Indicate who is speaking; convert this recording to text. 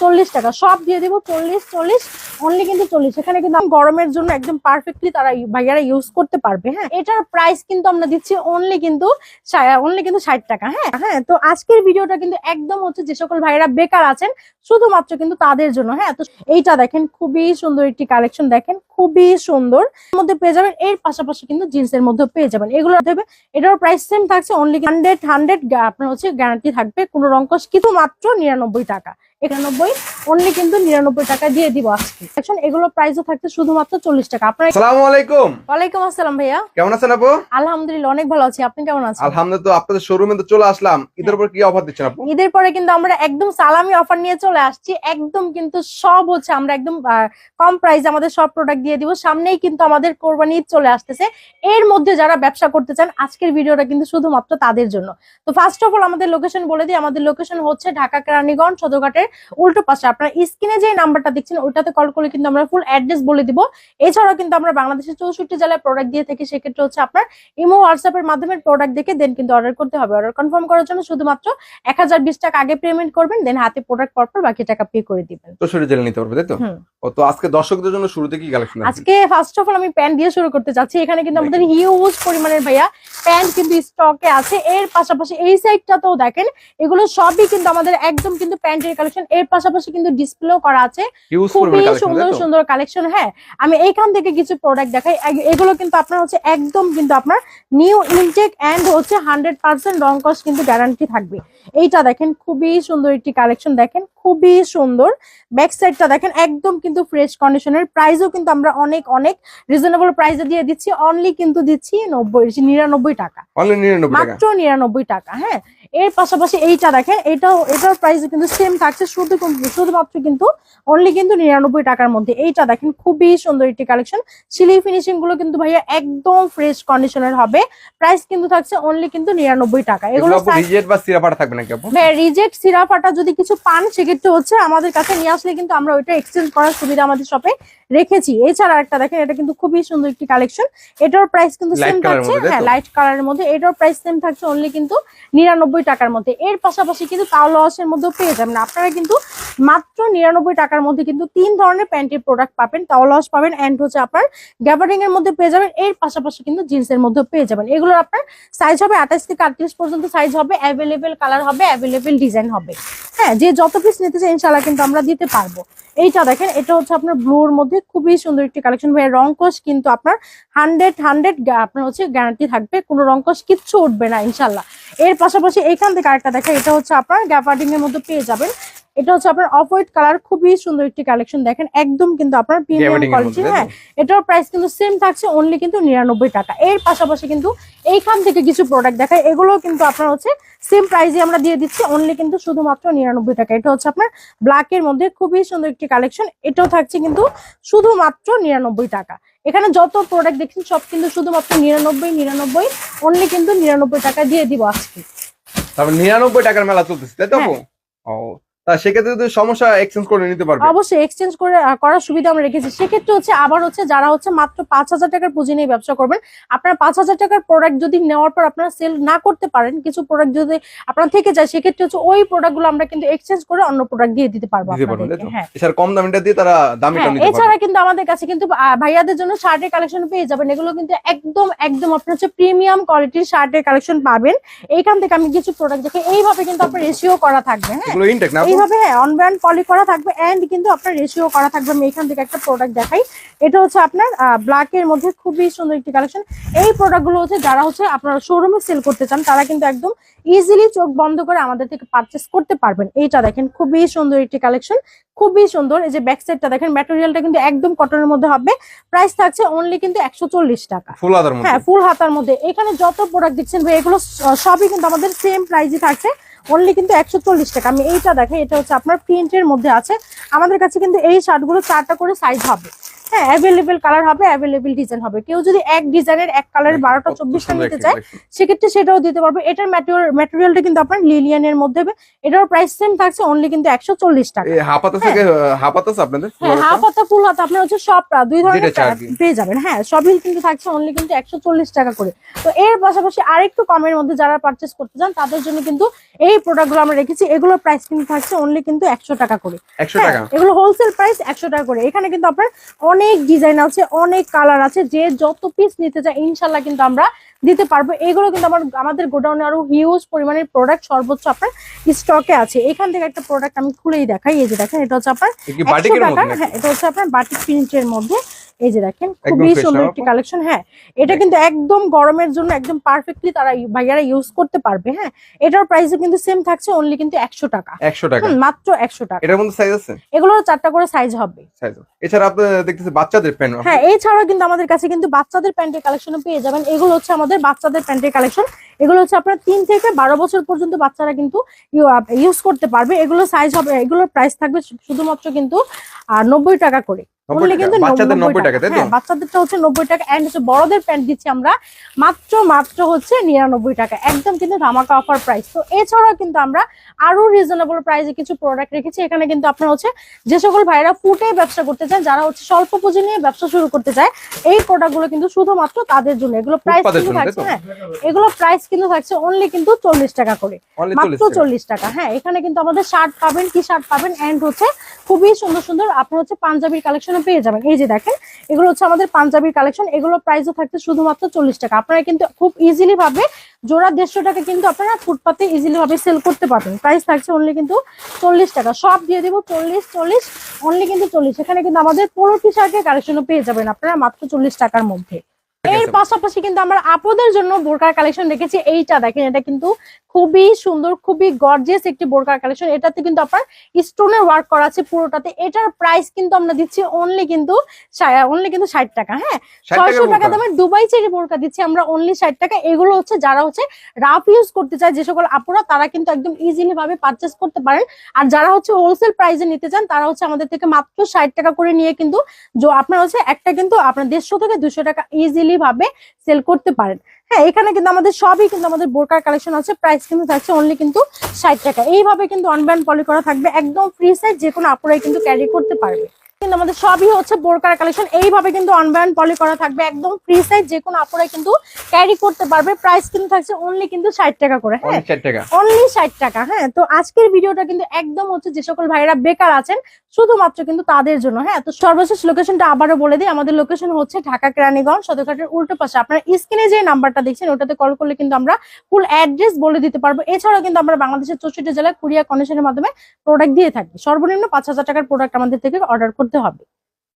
Speaker 1: চল্লিশ টাকা। সব দিয়ে দেবো চল্লিশ চল্লিশ। অনলি কিন্তু চল্লিশ। এখানে কিন্তু গরমের জন্য একদম পারফেক্টলি তারা ভাইয়ারা ইউজ করতে পারবে হ্যাঁ? এটার প্রাইস কিন্তু আমরা দিচ্ছি অনলি কিন্তু অনলি কিন্তু ষাট টাকা হ্যাঁ? হ্যাঁ তো আজকের ভিডিওটা কিন্তু একদম হচ্ছে যে সকল ভাইয়েরা বেকার আছেন, শুধুমাত্র কিন্তু তাদের জন্য হ্যাঁ? তো এইটা দেখেন, খুবই সুন্দর একটি কালেকশন দেখেন, খুবই সুন্দর। এর মধ্যে পেয়ে যাবেন, এর পাশাপাশি কিন্তু জিন্সের মধ্যে পেয়ে যাবেন। এগুলো দেবে এটার প্রাইস সেম থাকছে অনলি হান্ড্রেড হান্ড্রেড আপনার হচ্ছে গ্যারান্টি থাকবে, কোনো রঙ্কস কিন্তু মাত্র নিরানব্বই টাকা। একানব্বই অনলি কিন্তু নিরানব্বই টাকা দিয়ে দিব আজকে। এখন এগুলো প্রাইসও থাকছে শুধুমাত্র চল্লিশ টাকা। আপনার
Speaker 2: আসসালামু আলাইকুম।
Speaker 1: ওয়ালাইকুম আসসালাম ভাইয়া।
Speaker 2: কেমন আছেন আপু?
Speaker 1: আলহামদুলিল্লাহ অনেক ভালো আছি। আপনি কেমন আছেন?
Speaker 2: আলহামদুলিল্লাহ আপনাদের শোরুমে তো চলে আসলাম। ঈদের উপর কি অফার দিচ্ছেন আপু?
Speaker 1: ঈদের পরে কিন্তু আমরা একদম সালামি অফার নিয়ে চলে আসছি। একদম কিন্তু সব হচ্ছে আমরা একদম কম প্রাইসে আমাদের সব প্রোডাক্ট দিয়ে দিব। সামনেই কিন্তু আমাদের কোরবানি ঈদ চলে আসতেছে। এর মধ্যে যারা ব্যবসা করতে চান আজকের ভিডিওটা কিন্তু শুধুমাত্র তাদের জন্য। তো ফার্স্ট অফ অল আমাদের লোকেশন বলে দিই। আমাদের লোকেশন হচ্ছে ঢাকা কেরানীগঞ্জ সদরঘাটের উল্টো পাশে। আপনার স্ক্রিনে যে নাম্বারটা দেখছেন ওইটাতে কল করলে কিন্তু আমরা ফুল অ্যাড্রেস বলে দিব। এছাড়াও কিন্তু আমরা বাংলাদেশের চৌষট্টি জেলায় প্রোডাক্ট দিয়ে থাকি সেক্ষেত্রে হচ্ছে আপনার ইমো হোয়াটসঅ্যাপ এর মাধ্যমে প্রোডাক্ট দেখে দেন কিন্তু অর্ডার করতে হবে। অর্ডার কনফার্ম করার জন্য শুধুমাত্র এক হাজার বিশ টাকা আগে পেমেন্ট করবেন দেন হাতে প্রোডাক্ট পর পর বাকি টাকা পে করে দিবেন।
Speaker 2: শরীর জেলে নিতে পারবে তাই তো। ও তো আজকে দর্শকদের জন্য শুরুতে কি কালেকশন
Speaker 1: আজকে ফার্স্ট অফ অল আমি প্যান্ট দিয়ে শুরু করতে চাচ্ছি। এখানে কিন্তু আমাদের হিউজ পরিমাণের ভাইয়া প্যান্ট কিন্তু স্টকে আছে। এর পাশাপাশি এই সাইডটাতেও দেখেন এগুলো সবই কিন্তু আমাদের একদম কিন্তু প্যান্টের কালেকশন এর পাশাপাশি কিন্তু ডিসপ্লেও করা আছে। খুবই সুন্দর সুন্দর কালেকশন হ্যাঁ। আমি এইখান থেকে কিছু প্রোডাক্ট দেখাই। এগুলো কিন্তু আপনার হচ্ছে একদম কিন্তু আপনার নিউ ইনটেক এন্ড হচ্ছে হান্ড্রেড পার্সেন্ট রং কস্ট কিন্তু গ্যারান্টি থাকবে। এইটা দেখেন খুবই সুন্দর একটি কালেকশন দেখেন খুবই সুন্দর। ব্যাক সাইডটা দেখেন একদম কিন্তু ফ্রেশ কন্ডিশনের প্রাইসও কিন্তু আমরা অনেক অনেক রিজনেবল প্রাইসে দিয়ে দিচ্ছি। অনলি কিন্তু দিচ্ছি নব্বই নিরানব্বই টাকা।
Speaker 2: অনলি 99 টাকা।
Speaker 1: মাত্র নিরানব্বই টাকা হ্যাঁ। এর পাশাপাশি এইটা দেখেন এটাও এটার প্রাইস কিন্তু সেম থাকছে শুধু শুধুমাত্র কিন্তু অনলি কিন্তু নিরানব্বই টাকার মধ্যে। এইটা দেখেন খুবই সুন্দর একটি কালেকশন সিলি ফিনিশিংগুলো কিন্তু ভাইয়া একদম ফ্রেশ কন্ডিশনের হবে। প্রাইস কিন্তু থাকছে অনলি কিন্তু নিরানব্বই টাকা।
Speaker 2: এগুলো
Speaker 1: এগুলো
Speaker 2: বা সিরাপাটা থাকবে নাকি আপু
Speaker 1: রিজেক্ট সিরাপাটা যদি কিছু পান সেক্ষেত্রে হচ্ছে আমাদের কাছে নিয়ে আসলে কিন্তু আমরা ওইটা এক্সচেঞ্জ করার সুবিধা আমাদের শপে রেখেছি। এছাড়া একটা দেখেন এটা কিন্তু খুবই সুন্দর একটি কালেকশন এটার প্রাইস কিন্তু সেম থাকছে হ্যাঁ? লাইট কালারের মধ্যে। এটার প্রাইস সেম থাকছে অনলি কিন্তু নিরানব্বই টাকার মধ্যে। এর পাশাপাশি কিন্তু তাওলসের মধ্যেও পেয়ে যাবেন। আপনারা কিন্তু মাত্র নিরানব্বই টাকার মধ্যে কিন্তু তিন ধরনের প্যান্টের প্রোডাক্ট পাবেন। তাওলস পাবেন অ্যান্ড হচ্ছে আপনার গ্যাবারিং এর মধ্যে পেয়ে যাবেন। এর পাশাপাশি কিন্তু জিন্সের মধ্যে পেয়ে যাবেন। এগুলোর আপনার সাইজ হবে আঠাশ থেকে আটত্রিশ পর্যন্ত সাইজ হবে। অ্যাভেলেবেল কালার হবে অ্যাভেলেবেল ডিজাইন হবে। হ্যাঁ যে যত পিস নিতে চাই ইনশাল্লাহ কিন্তু আমরা দিতে পারব। এইটা দেখেন, এটা হচ্ছে আপনার ব্লুর মধ্যে খুবই সুন্দর একটি কালেকশন ভাই রংকশ কিন্তু আপনার হান্ড্রেড হান্ড্রেড আপনার হচ্ছে গ্যারান্টি থাকবে, কোনো রংকশ কিচ্ছু উঠবে না ইনশাল্লাহ এর পাশাপাশি এখান থেকে আরেকটা দেখেন, এটা হচ্ছে আপনার গ্যাপার্ডিং এর মধ্যে পেয়ে যাবেন। এটা হচ্ছে আপনার অফ হোয়াইট কালার খুবই সুন্দর একটি কালেকশন দেখেন একদম কিন্তু আপনার প্রিমিয়াম কোয়ালিটি হ্যাঁ। এটার প্রাইস কিন্তু সেম থাকছে অনলি কিন্তু নিরানব্বই টাকা। এর পাশাপাশি কিন্তু এইখান থেকে কিছু প্রোডাক্ট দেখায় এগুলো কিন্তু আপনার হচ্ছে সেম প্রাইসে আমরা দিয়ে দিচ্ছি অনলি কিন্তু শুধুমাত্র নিরানব্বই টাকা। এটা হচ্ছে আপনার ব্ল্যাক এর মধ্যে খুবই সুন্দর একটি কালেকশন এটাও থাকছে কিন্তু শুধুমাত্র নিরানব্বই টাকা। এখানে যত প্রোডাক্ট দেখছেন সব কিন্তু শুধুমাত্র নিরানব্বই নিরানব্বই অনলি কিন্তু নিরানব্বই টাকা দিয়ে দিব আজকে।
Speaker 2: তারপর 99 টাকার মেলা চলতেছে তাই তো ও তা সেক্ষেত্রে যদি সমস্যা এক্সচেঞ্জ করে নিতে পারবে।
Speaker 1: অবশ্যই এক্সচেঞ্জ করে করার সুবিধা আমরা রেখেছি। সেক্ষেত্রে হচ্ছে আবার হচ্ছে যারা হচ্ছে মাত্র পাঁচ হাজার টাকার পুঁজি নিয়ে ব্যবসা করবেন আপনার পাঁচ হাজার টাকার প্রোডাক্ট যদি নেওয়ার পর আপনারা সেল না করতে পারেন কিছু প্রোডাক্ট যদি আপনার থেকে যায় সেক্ষেত্রে হচ্ছে ওই প্রোডাক্টগুলো আমরা কিন্তু এক্সচেঞ্জ করে অন্য প্রোডাক্ট দিয়ে দিতে পারব হ্যাঁ।
Speaker 2: এছাড়া কম দামিটা দিয়ে তারা দামিটা
Speaker 1: হ্যাঁ
Speaker 2: নিতে
Speaker 1: এছাড়া কিন্তু আমাদের কাছে কিন্তু ভাইয়াদের জন্য শার্টের কালেকশন পেয়ে যাবেন। এগুলো কিন্তু একদম একদম আপনার হচ্ছে প্রিমিয়াম কোয়ালিটির শার্টের কালেকশন পাবেন। এইখান থেকে আমি কিছু প্রোডাক্ট দেখে এইভাবে কিন্তু আপনার রেশিও করা থাকবে হ্যাঁ। এইভাবে অন ব্র্যান্ড পলি করা থাকবে এন্ড কিন্তু আপনার রেশিও করা থাকবে। আমি এখান থেকে একটা প্রোডাক্ট দেখাই। এটা হচ্ছে আপনার ব্ল্যাক এর মধ্যে খুবই সুন্দর একটি কালেকশন এই প্রোডাক্টগুলো হচ্ছে যারা হচ্ছে আপনারা শোরুমে সেল করতে চান তারা কিন্তু একদম ইজিলি চোখ বন্ধ করে আমাদের থেকে পারচেস করতে পারবেন। এইটা দেখেন খুবই সুন্দর একটি কালেকশন খুবই সুন্দর। এই যে ব্যাক সাইডটা দেখেন ম্যাটেরিয়ালটা কিন্তু একদম কটনের মধ্যে হবে। প্রাইস থাকছে অনলি কিন্তু একশো চল্লিশ টাকা।
Speaker 2: ফুল আদার মধ্যে?
Speaker 1: হ্যাঁ ফুল হাতার মধ্যে। এখানে যত প্রোডাক্ট দেখছেন ভাই এগুলো সবই কিন্তু আমাদের সেম প্রাইসই থাকছে। অনলি কিন্তু একশো চল্লিশ টাকা। আমি এইটা দেখাই, এটা হচ্ছে আপনার প্রিন্টের মধ্যে আছে। আমাদের কাছে কিন্তু এই শার্টগুলো চারটা করে সাইজ হবে। হ্যাঁ অ্যাভেলেবেল কালার হবে অ্যাভেলেবেল ডিজাইন হবে। কেউ যদি এক ডিজাইনের এক কালারের বারোটা চব্বিশটা নিতে চায় সেক্ষেত্রে সেটাও দিতে পারবে। এটার ম্যাটেরিয়ালটা কিন্তু আপনার লিলিয়ানের মধ্যে হবে। এটার প্রাইস সেম থাকছে অনলি কিন্তু একশো চল্লিশ টাকা।
Speaker 2: হাফাতা থেকে হাফাতা আপনাদের?
Speaker 1: হ্যাঁ
Speaker 2: পুরোটা?
Speaker 1: ফুল হাতা আপনার হচ্ছে সবটা দুই ধরনের। পেয়ে যাবেন। হ্যাঁ সবই কিন্তু থাকছে অনলি কিন্তু একশো চল্লিশ টাকা করে। তো এর পাশাপাশি আরেকটু কমের মধ্যে যারা পারচেস করতে চান তাদের জন্য কিন্তু এই প্রোডাক্টগুলো আমরা রেখেছি। এগুলোর প্রাইস কিন্তু থাকছে অনলি কিন্তু একশো টাকা করে।
Speaker 2: একশো
Speaker 1: হ্যাঁ,
Speaker 2: টাকা?
Speaker 1: এগুলো হোলসেল প্রাইস একশো টাকা করে। এখানে কিন্তু আপনার অনেক ডিজাইন আছে অনেক কালার আছে যে যত পিস নিতে চায় ইনশাল্লাহ কিন্তু আমরা দিতে পারব। এগুলো কিন্তু আমার আমাদের গোডাউনে আরও হিউজ পরিমাণের প্রোডাক্ট সর্বোচ্চ আপনার স্টকে আছে। এখান থেকে একটা প্রোডাক্ট আমি খুলেই দেখাই এই যে দেখেন এটা হচ্ছে আপনার
Speaker 2: এ কি
Speaker 1: 100
Speaker 2: বাটিকের
Speaker 1: টাকার,
Speaker 2: মধ্যে নাকি?
Speaker 1: হ্যাঁ এটা হচ্ছে আপনার বাটিক প্রিন্টের মধ্যে। এই যে দেখেন খুবই সুন্দর একটি কালেকশন হ্যাঁ। এটা কিন্তু একদম গরমের জন্য একদম পারফেক্টলি তারা ভাইয়ারা ইউজ করতে পারবে হ্যাঁ। এটার প্রাইসও কিন্তু সেম থাকছে অনলি কিন্তু একশো টাকা।
Speaker 2: একশো টাকা।
Speaker 1: মাত্র একশো টাকা।
Speaker 2: এটার মধ্যে সাইজ আছে?
Speaker 1: এগুলোর চারটা করে সাইজ হবে।
Speaker 2: সাইজ এছাড়া আপনি দেখতেছি বাচ্চাদের প্যান্ট।
Speaker 1: হ্যাঁ এছাড়াও কিন্তু আমাদের কাছে কিন্তু বাচ্চাদের প্যান্টের কালেকশনও পেয়ে যাবেন। এগুলো হচ্ছে আমাদের বাচ্চাদের প্যান্টের কালেকশন এগুলো হচ্ছে আপনার তিন থেকে বারো বছর পর্যন্ত বাচ্চারা কিন্তু ইউজ করতে পারবে। এগুলো সাইজ হবে, এগুলোর প্রাইস থাকবে শুধুমাত্র কিন্তু নব্বই টাকা করে।
Speaker 2: নব্বই
Speaker 1: Only
Speaker 2: টাকা?
Speaker 1: কিন্তু
Speaker 2: বাচ্চাদের
Speaker 1: 90
Speaker 2: টাকা, তাই তো?
Speaker 1: হ্যাঁ বাচ্চাদেরটা হচ্ছে নব্বই টাকা এন্ড হচ্ছে বড়দের প্যান্ট দিচ্ছি আমরা মাত্র মাত্র হচ্ছে নিরানব্বই টাকা একদম কিন্তু ধামাকা অফার প্রাইস তো এছাড়াও কিন্তু আমরা আরও রিজনেবল প্রাইসে কিছু প্রোডাক্ট রেখেছি এখানে কিন্তু আপনার হচ্ছে যে সকল ভাইরা ফুটে ব্যবসা করতে চান যারা হচ্ছে স্বল্প পুঁজি নিয়ে ব্যবসা শুরু করতে চায় এই প্রোডাক্টগুলো কিন্তু শুধুমাত্র তাদের জন্য এগুলো প্রাইস কিন্তু থাকছে হ্যাঁ এগুলো প্রাইস কিন্তু থাকছে অনলি কিন্তু চল্লিশ টাকা করে মাত্র
Speaker 2: চল্লিশ
Speaker 1: চল্লিশ টাকা হ্যাঁ এখানে কিন্তু আমাদের শার্ট পাবেন টি শার্ট পাবেন এন্ড হচ্ছে খুবই সুন্দর সুন্দর আপনার হচ্ছে পাঞ্জাবির কালেকশনও পেয়ে যাবেন। এই যে দেখেন, এগুলো হচ্ছে আমাদের পাঞ্জাবির কালেকশন এগুলো প্রাইসও থাকছে শুধুমাত্র চল্লিশ টাকা। আপনারা কিন্তু খুব ইজিলি ভাবে জোড়া দেড়শো টাকা কিন্তু আপনারা ফুটপাতে ইজিলি ভাবে সেল করতে পারবেন। প্রাইস থাকছে অনলি কিন্তু চল্লিশ টাকা। সব দিয়ে দেবো চল্লিশ চল্লিশ অনলি কিন্তু চল্লিশ। এখানে কিন্তু আমাদের পুরো টি শার্টের কালেকশনও পেয়ে যাবেন আপনারা মাত্র চল্লিশ টাকার মধ্যে। এর পাশাপাশি কিন্তু আমরা আপদের জন্য বোরকার কালেকশন রেখেছি। এইটা দেখেন এটা কিন্তু খুবই সুন্দর খুবই গর্জিয়াস একটি বোরকার কালেকশন এটাতে কিন্তু আপনার স্টোনের ওয়ার্ক করা আছে পুরোটাতে। এটার প্রাইস কিন্তু আমরা দিচ্ছি অনলি কিন্তু অনলি কিন্তু ষাট টাকা হ্যাঁ? ছয়শো টাকা দামের দুবাই চেরি বোরকা দিচ্ছি আমরা অনলি ষাট টাকা। এগুলো হচ্ছে যারা হচ্ছে রাফ ইউজ করতে চায় যে সকল আপুরা তারা কিন্তু একদম ইজিলি ভাবে পারচেস করতে পারেন। আর যারা হচ্ছে হোলসেল প্রাইসে নিতে চান তারা হচ্ছে আমাদের থেকে মাত্র ষাট টাকা করে নিয়ে কিন্তু আপনার হচ্ছে একটা কিন্তু আপনার দেড়শো থেকে দুশো টাকা ইজিলি ভাবে সেল করতে পারেন। হ্যাঁ এখানে কিন্তু আমাদের সবই কিন্তু আমাদের বোরকার কালেকশন আছে প্রাইস কিন্তু থাকছে অনলি কিন্তু ষাট টাকা। এইভাবে কিন্তু অনব্যান্ড পলি করা থাকবে, একদম ফ্রি সাইজ যে কোনো আপুরাই কিন্তু ক্যারি করতে পারবে। কিন্তু আমাদের সবই হচ্ছে বোরকার কালেকশন। এইভাবে কিন্তু অনব্যান্ড পলি করা থাকবে। একদম ফ্রি সাইজ যে কোনো আপুরাই কিন্তু ক্যারি করতে পারবে। প্রাইস কিন্তু থাকছে অনলি কিন্তু ষাট টাকা করে হ্যাঁ? অনলি ষাট টাকা। হ্যাঁ? তো আজকের ভিডিওটা কিন্তু একদম হচ্ছে যে সকল ভাইরা বেকার আছেন শুধুমাত্র কিন্তু তাদের জন্য হ্যাঁ? তো সর্বশেষ লোকেশনটা আবারও বলে দিই। আমাদের লোকেশন হচ্ছে ঢাকা কেরানীগঞ্জ সদরঘাটের উল্টো পাশে। আপনার স্ক্রিনে যে নাম্বারটা দেখছেন ওটাতে কল করলে কিন্তু আমরা ফুল অ্যাড্রেস বলে দিতে পারব। এছাড়াও কিন্তু আমরা বাংলাদেশের চৌষট্টি জেলায় কুরিয়া কন্ডিশনের মাধ্যমে প্রোডাক্ট দিয়ে থাকি। সর্বনিম্ন পাঁচ হাজার টাকার প্রোডাক্ট আমাদের থেকে অর্ডার করতে হবে।